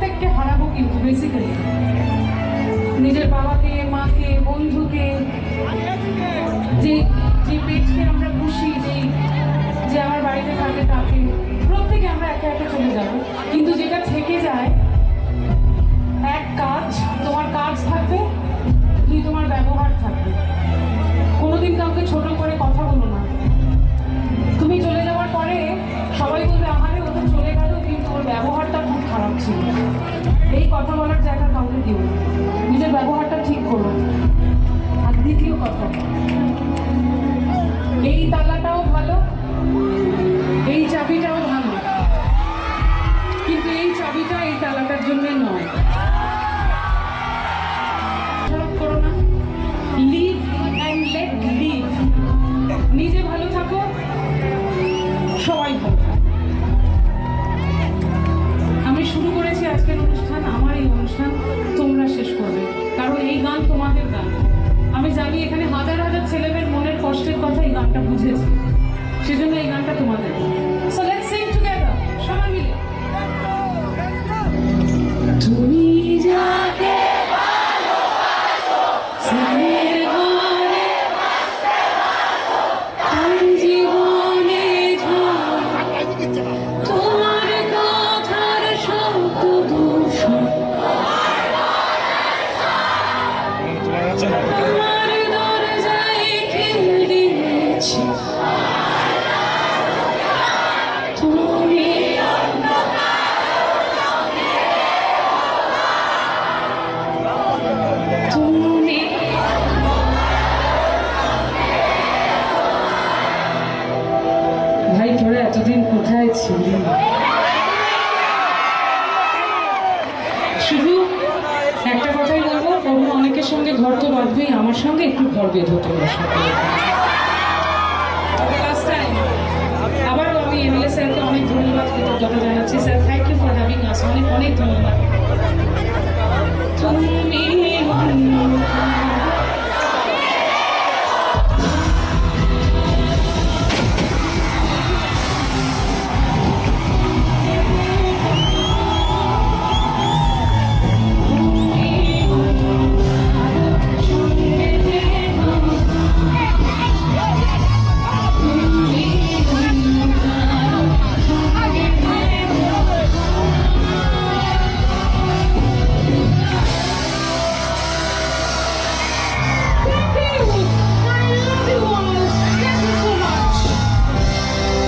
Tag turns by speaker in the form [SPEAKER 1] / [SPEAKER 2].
[SPEAKER 1] প্রত্যেককে হারাবো কিন্তু বেসিক্যালি নিজের বাবাকে মাকে বন্ধুকে যে যে পেজকে আমরা খুশি যেই এই কথা বলার জায়গা কাউকে দিও নিজের ব্যবহারটা ঠিক করো। আর দ্বিতীয় কথা, এই তালাটাও ভালো, এই চাবিটাও ভালো। কিন্তু এই চাবিটা এই তালাটার জন্য নয়। করো না। লিভ অ্যান্ড নিজে ভালো থাকো, সবাই ভালো কথা এই গানটা ভাই, তোরা এতদিন কোথায় ছিলি? শুধু একটা কথাই বলব, অন্য অনেকের সঙ্গে ঘর তো বাঁধবেই, আমার সঙ্গে একটু ঘর বেঁধো ধন্যবাদ। জানাচ্ছি sir thank you for having us অনেক অনেক ধন্যবাদ